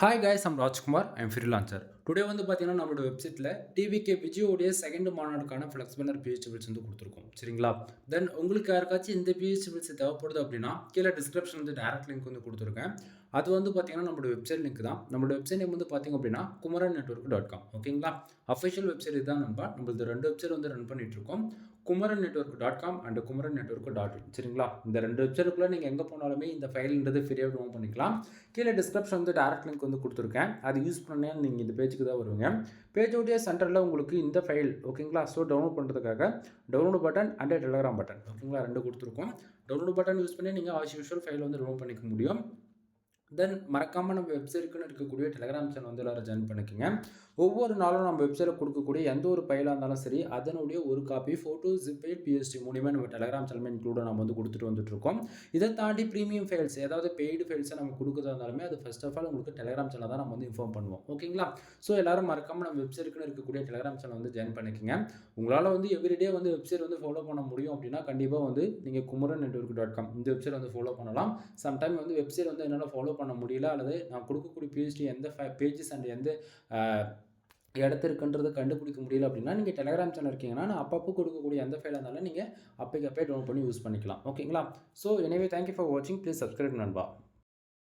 Hi guys, I'm Raj Kumar. I'm a freelancer. Today வந்து பார்த்தீங்கன்னா நம்மளோட வெப்சைட்டில் டிவிகே விஜயோடைய செகண்ட் மாநாடுக்கான ஃப்ளெக்ஸ் பேனர் பிஹெச்பிள்ஸ் வந்து கொடுத்துருக்கோம். சரிங்களா? தென் உங்களுக்கு யாருக்காச்சும் இந்த பிஹெச்பிள்ஸ் தேவைப்படுது அப்படின்னா கீழே டிஸ்கிரிப்ஷன் வந்து டேரக்ட் லிங்க் வந்து கொடுத்துருக்கேன். அது வந்து பார்த்தீங்கன்னா நம்மளோட வெப்சைட் லிங்க் தான். நம்மளோட வெப்சைட் நேம் வந்து பார்த்தீங்க அப்படின்னா குமரன் நெட்ஒர்க் டாட் காம் ஓகேங்களா? அஃபிஷியல் வெப்சைட் இதுதான் நம்ப நம்மளது ரெண்டு வெப்சைட் வந்து ரன் பண்ணிட்டு இருக்கோம் Kumaran network dot com and Kumaran network dot in சரிங்களா? இந்த ரெண்டு வெப்சைட்டுக்குள்ளே நீங்கள் எங்கே போனாலுமே இந்த ஃபைல்ன்றது ஃப்ரீயாக டவுன் பண்ணிக்கலாம். கீழே டிஸ்கிரிப்ஷன் வந்து டேரக்ட் லிங்க் வந்து கொடுத்துருக்கேன். அது யூஸ் பண்ணேன் நீங்கள் இந்த பேஜ் பேஜுக்கு தான் வருவீங்க. பேஜோடைய சென்டரில் உங்களுக்கு இந்த ஃபைல் ஓகேங்களா ஸோ டவுன்லோட் பண்ணுறதுக்காக download button and Telegram button ஓகேங்களா ரெண்டு கொடுத்துருக்கோம். டவுன்லோட் பட்டன் யூஸ் பண்ணி நீங்கள் ஆஸ் யூஷுவல் ஃபைல் வந்து டவுன்லோட் பண்ணிக்க முடியும். தென் மறக்காமல் நம்ம வெப்சைட்டுக்குன்னு இருக்கக்கூடிய டெலகிராம் சேனல் வந்து எல்லோரும் ஜாயின் பண்ணிக்கோங்க. ஒவ்வொரு நாளும் நம்ம வெப்சைட்டில் கொடுக்கக்கூடிய எந்த ஒரு பயிலாக இருந்தாலும் சரி அதனுடைய ஒரு காப்பி ஃபோட்டோ ஜிப்பேட் பிஎஸ்டி மூலியமாக நம்ம டெலகிராம் சேனல் இன்க்ளூட நம்ம வந்து கொடுத்துட்டு வந்துட்டுருக்கோம். இதை தாண்டி ப்ரீமியம் ஃபைல்ஸ் ஏதாவது பெய்டு ஃபைல்ஸை நம்ம கொடுக்குறதா இருந்தாலுமே அது ஃபஸ்ட் ஆஃப் ஆல் உங்களுக்கு டெலகிராம் சேனல் தான் நம்ம வந்து இன்ஃபார்ம் பண்ணுவோம். ஓகேங்களா ஸோ எல்லாரும் மறக்காமல் நம்ம வெப்சைட்டுக்குன்னு இருக்கக்கூடிய டெலகிராம் சேனல் வந்து ஜாயின் பண்ணிக்கோங்க. உங்களால் வந்து எவ்ரிடே வந்து வெப்சைட் வந்து ஃபாலோ பண்ண முடியும் அப்படின்னா கண்டிப்பாக வந்து நீங்கள் குமரன் நெட்ஒர்க் டாட் காம் இந்த வெப்சைட் வந்து ஃபாலோ பண்ணலாம். சம்டைம் வந்து வெப்சைட் வந்து என்னால் ஃபாலோ பண்ண முடியல அல்லது நான் கொடுக்கக்கூடிய பிஹெச்டி எந்த பேஜஸ் அண்ட் எந்த ஆஹ், இடத்து இருக்குன்றதை கண்டுபிடிக்க முடியல அப்படின்னா நீங்கள் டெலகிராம் சேனல் இருக்கீங்கன்னா நான் அப்பப்போ கொடுக்கக்கூடிய எந்த ஃபைலாக இருந்தாலும் நீங்கள் அப்பைக்கு அப்பே டவுன்லோட் பண்ணி யூஸ் பண்ணிக்கலாம். ஓகேங்களா ஸோ எனவே தேங்க்யூ ஃபார் வாட்சிங் ப்ளீஸ் சப்ஸ்கிரைப் நண்பா.